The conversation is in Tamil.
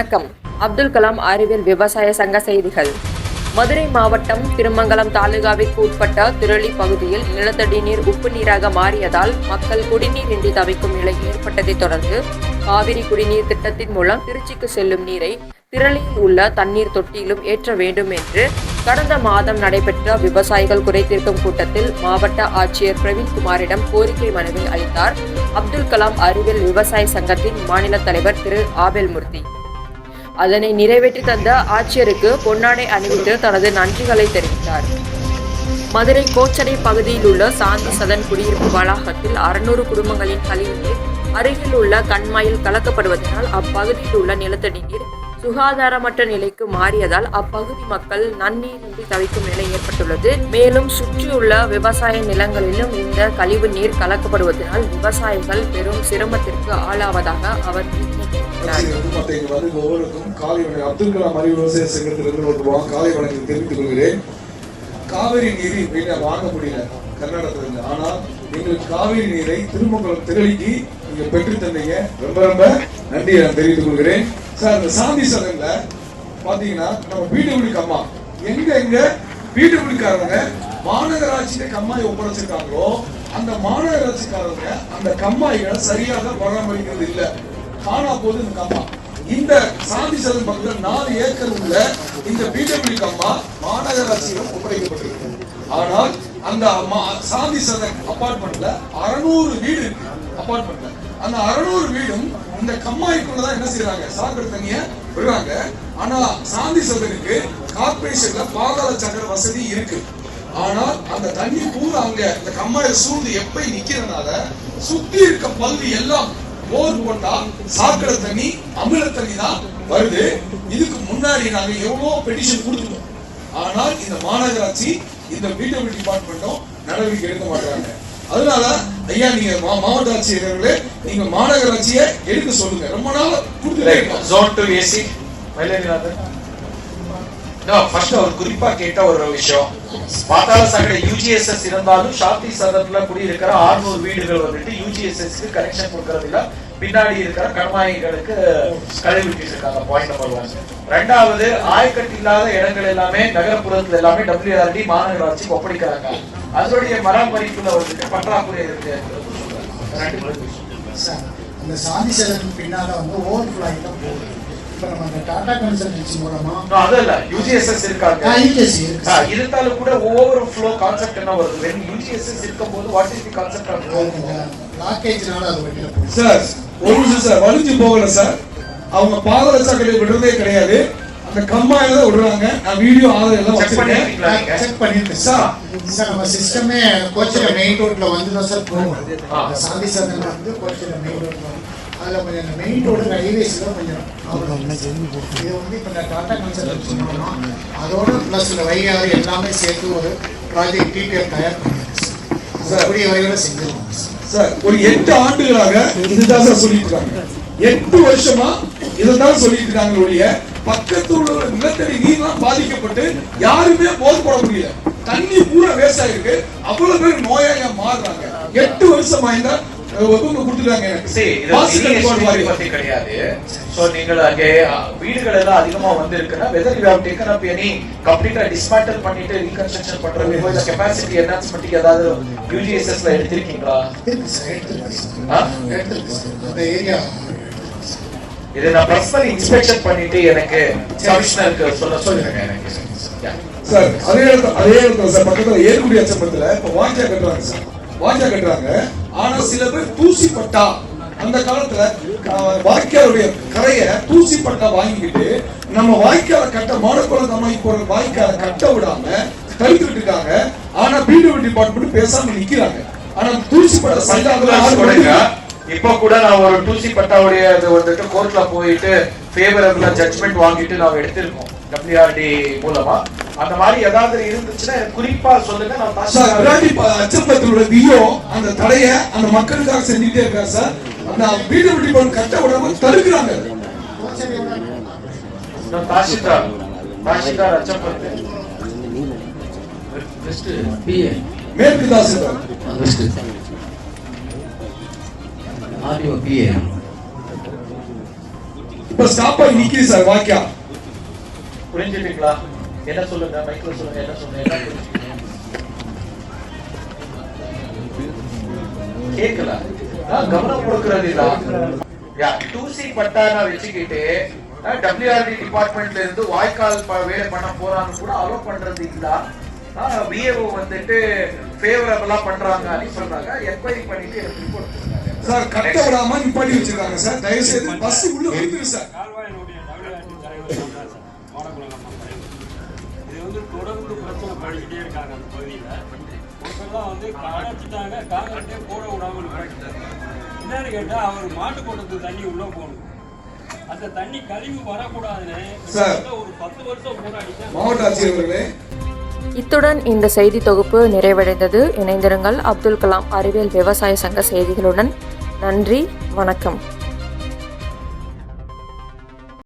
வணக்கம். அப்துல் கலாம் அறிவியல் விவசாய சங்க செய்திகள். மதுரை மாவட்டம் திருமங்கலம் தாலுகாவிற்கு உட்பட்ட திரளி பகுதியில் நிலத்தடி நீர் உப்பு நீராக மாறியதால் மக்கள் குடிநீர் இன்றி தவிக்கும் நிலை ஏற்பட்டதைத் தொடர்ந்து காவிரி குடிநீர் திட்டத்தின் மூலம் திருச்சிக்கு செல்லும் நீரை திரளியில் உள்ள தண்ணீர் தொட்டியிலும் ஏற்ற வேண்டும் என்று கடந்த மாதம் நடைபெற்ற விவசாயிகள் குறைதீர்க்கும் கூட்டத்தில் மாவட்ட ஆட்சியர் பிரவீன்குமாரிடம் கோரிக்கை மனுவை அளித்தார் அப்துல் கலாம் அறிவியல் விவசாய சங்கத்தின் மாநில தலைவர் திரு ஆபேல் மூர்த்தி அதனை நிறைவேற்றி தந்த ஆட்சியருக்கு பொன்னாடை அணிவித்து தனது நன்றிகளை தெரிவித்தார். மதுரை கோச்சடை பகுதியில் உள்ள சாந்தி சதன் குடியிருப்பு வளாகத்தில் அறுநூறு குடும்பங்களின் கழிவுநீர் அருகில் உள்ள கண்மாயில் கலக்கப்படுவதனால் அப்பகுதியில் உள்ள நிலத்தடி நீர் சுகாதாரமற்ற நிலைக்கு மாறியதால் அப்பகுதி மக்கள் நன்னீரின்றி தவிக்கும் நிலை ஏற்பட்டுள்ளது. மேலும் சுற்றியுள்ள விவசாய நிலங்களிலும் இந்த கழிவு நீர் கலக்கப்படுவதனால் விவசாயிகள் பெரும் சிரமத்திற்கு ஆளாவதாக அவர் அப்துல் கலாம் அறிவு விவசாய சங்கத்திலிருந்து காலை வணக்கம் தெரிவித்துக் கொள்கிறேன். காவிரி நீரை வெளியே வாங்க முடியல கர்நாடகத்துல இருந்து. ஆனால் எங்களுக்கு காவிரி நீரை திருமங்கலம் திரளிக்கு நீங்க பெற்று தந்தீங்க. ரொம்ப ரொம்ப நன்றி நான் தெரிவித்துக் கொள்கிறேன். சார் சாந்தி சதன்ல பாத்தீங்கன்னா நம்ம பிடபிள்யூ கம்மா எங்க எங்க? பிடபிள்யூக்காரங்க மாநகராட்சியில கம்மாய் ஒப்படைச்சிருக்காங்களோ அந்த மாநகராட்சிக்காரங்க அந்த கம்மாய்களை சரியாக பராமரிக்கிறது இல்ல. காணா போது இந்த கம்மா. இந்த சாந்தி சதன் பக்கத்தில் நாலு ஏக்கர் உள்ள இந்த பிடபிள்யூ கம்மா மாநகராட்சியிடம் ஒப்படைக்கப்பட்டிருக்கு. ஆனால் அந்த சாந்தி சதன் அபார்ட்மெண்ட்ல அறுநூறு வீடு இருக்கு. அபார்ட்மெண்ட்ல அந்த அறுநூறு வீடும் இந்த கம்மாய்க்குள்ளதான் என்ன செய்யறாங்க சாக்கடை தண்ணிய விடுறாங்க. ஆனா சாந்தி சதனுக்கு கார்பரேஷன்ல பாதாள சக்கர வசதி இருக்கு. ஆனால் அந்த தண்ணி பூரா அங்க இந்த கம்மாயை சூழ்ந்து எப்படி நிக்கிறதுனால சுத்தி இருக்க பகுதி எல்லாம் போர் போட்டா சாக்கடை தண்ணி அமில தண்ணி தான் வருது. இதுக்கு முன்னாடி நாங்க எவ்வளவு பெட்டிஷன் கொடுத்துட்டோம் ஆனால் இந்த மாநகராட்சி இந்த பிடபிள்யூ டிபார்ட்மெண்ட்டும் நடவடிக்கை எடுக்க மாட்டாங்க அதனால ஐயா நீங்க மாவட்ட ஆட்சியர்களே நீங்க மாநகராட்சியை எடுக்க சொல்லுங்க. ரொம்ப நாள் கொடுத்துட்டே zone to AC Mayiladuthurai. First அவர் குறிப்பா கேட்ட ஒரு விஷயம். பாத்தாள சாக்கடை யூஜிஎஸ்எஸ் இருந்தாலும் சாந்தி சதத்துல குடியிருக்கிற 600 வீடுகள் வந்துட்டு யூஜிஎஸ்எஸ் க்கு கனெக்ஷன் கொடுக்கறது இல்ல. பின்னாடி இருக்கிற கண்மாய்களுக்கு கழிவு விட்டுட்டு இருக்காங்க பாயிண்ட் நம்பர் ஒன் ரெண்டாவது ஆயக்கட்டு இல்லாத இடங்கள் எல்லாமே நகரப்புறத்துல எல்லாமே டபிள்யூஆர்டி மாநகராட்சி ஒப்படைக்கிறாங்க. அதனுடைய பராமரிப்புல வந்துட்டு பற்றாக்குறை இருக்கு. சார் அந்த சாதி சதன் பின்னால வந்து ஓவர் ஃபிளைட் தான் போகுது. இப்போ நம்ம அந்த டாடா கன்சல்டன்சி மூலமா அது இல்ல. யூஜிஎஸ்எஸ் இருக்காங்க. சார். இருந்தாலும் கூட ஓவர் ஃப்ளோ கான்செப்ட் என்ன வருது? வென் யூஜிஎஸ்எஸ் இருக்கும்போது what is the concept of பிளாக்கேஜ்னால அது வெளியில போகுது. சார் ஒரு நிமிஷம் சார். வலிஞ்சு போகல சார். அவங்க பாதாள சாக்கடை விடுறதே கிடையாது. அந்த கம்மாயில தான் விடுறாங்க. நான் வீடியோ ஆதாரம் எல்லாம் செக் பண்ணிருக்கீங்களா செக் பண்ணிருக்கேன். சார் சார் நம்ம சிஸ்டமே கோச்சில மெயின் ரோட்ல வந்து தான் சார் போகும். அந்த சாந்தி சதன் வந்து கோச்சில மெயின் ரோட்ல அதுல கொஞ்சம் இந்த மெயின் ரோடு ரயில்வேஸ்ல கொஞ்சம். இது வந்து இப்போ இந்த டாடா கன்சல்டன்சி மூலமா அதோட பிளஸ் இந்த வைஆர் எல்லாமே சேர்த்து ஒரு ப்ராஜெக்ட் டிபிஎஃப் தயார் பண்ணிருக்கு சார். கூடிய வரைவில் செஞ்சிருவாங்க சார் சார் ஒரு எட்டு ஆண்டுகளாக இதுதான் சார் சொல்லிட்டு இருக்காங்க. எட்டு வருஷமா இதுதான் சொல்லிட்டு இருக்காங்க ஒழிய பக்கத்துல உள்ள நிலத்தடி நீர்லாம் பாதிக்கப்பட்டு யாருமே போர் போட முடியல தண்ணி பூரா வேஸ்ட் ஆயிருக்கு. அவ்வளவு பேர் நோயாளியா மாறுறாங்க. எட்டு வருஷமா அ, வீடுகள் எல்லாம் அதிகமா வந்து இருக்குன்னா whether you have taken up any கம்ப்ளீட்டா டிஸ்மேண்டல் பண்ணிட்டு ரீகன்ஸ்ட்ரக்ஷன் பண்றது இந்த கெபாசிட்டி ஏதாவது யூஜிஎஸ்எஸ்ல எடுத்திருக்கீங்களா? இதை நான் பர்சனல் இன்ஸ்பெக்ஷன் பண்ணிட்டு எனக்கு கமிஷனருக்கு சொல்ல சொல்லுங்க எனக்கு. சார் அதே இடத்துல அதே இடத்துல சார் பக்கத்துல ஏற்குடி அச்சம்பத்துல இப்ப வாய்க்கா கட்டுறாங்க சார் வாய்க்கா கட்டுறாங்க. ஆனா சில பேர் தூசி பட்டா அந்த காலத்துல வாய்க்காலுடைய கரைய தூசி பட்டா வாங்கிக்கிட்டு நம்ம வாய்க்கால கட்ட மாடக்குளம் அம்மாய் போற வாய்க்கால கட்ட விடாம தடுத்துட்டு இருக்காங்க. ஆனா பிடபிள்யூ டிபார்ட்மெண்ட் பேசாம நிக்கிறாங்க. ஆனா தூசி பட்ட Circulars கொடுங்க. இப்போ கூட நான் ஒரு தூசி பட்டாவுடைய அது வந்துட்டு கோர்ட்ல போயிட்டு ஃபேவரபிளா ஜட்ஜ்மெண்ட் வாங்கிட்டு நாங்க எடுத்திருக்கோம். டபிள்யூஆர்டி மூலமா. அந்த மாதிரி ஏதாவது இருந்துச்சுன்னா குறிப்பா சொல்லுங்க நான் சார் விராட்டி வியோ அந்த தடைய அந்த மக்களுக்காக செஞ்சுட்டே இருக்காரு சார். அந்த பிடபிள்யூ டிபார்ட்மெண்ட் கட்ட விடாம தடுக்கிறாங்க. நான் தாசில்தார் தாசில்தார் அச்சம்பத்து. மேற்கு தாசில்தார். ஆர்டிஓ பிஏ இப்ப ஸ்டாப் ஆகி நிக்குது சார் வாக்கியா புரிஞ்சுட்டீங்களா என்ன சொல்லுங்க? மைக்ல சொல்லுங்க என்ன சொல்லுங்க நான் கவனம் கொடுக்கறது இல்ல. யா டூசி பட்டானா வச்சுக்கிட்டு டபிள்யூஆர்டி டிபார்ட்மெண்ட்ல இருந்து வாய்க்கால் வேலை பண்ண போறான்னு கூட அலோ பண்றது இல்ல. விஏஓ வந்துட்டு ஃபேவரபிளா பண்றாங்கன்னு சொல்றாங்க. என்கொயரி பண்ணிட்டு எனக்கு ரிப்போர்ட் கொடுங்க. சார் கட்ட விடாம நிப்பாட்டி வச்சிருக்காங்க சார். தயவு செய்து பஸ் உள்ள வந்துரு சார். கால்வாயினுடைய தமிழ்நாட்டு தலைவர் தான் சார். மாடக்குளம் தலைவர் இது வந்து தொடர்ந்து பிரச்சனை பண்ணிக்கிட்டே இருக்காங்க அந்த பகுதியில். ஒருத்தர்லாம் வந்து அடைச்சிட்டாங்க காங்கிரஸே போட விடாமல் இருக்காங்க. என்னன்னு கேட்டால் அவர் மாட்டு கொட்டத்து தண்ணி உள்ளே போகணும். அந்த தண்ணி கழிவு வரக்கூடாதுன்னு சார். கிட்டத்தட்ட ஒரு பத்து வருஷம் போராடிட்டேன் மாவட்ட ஆட்சியர் அவர்களே இத்துடன் இந்த செய்தி தொகுப்பு நிறைவடைந்தது. இணைந்திருங்கள் அப்துல் கலாம் அறிவியல் விவசாய சங்க செய்திகளுடன். நன்றி வணக்கம்.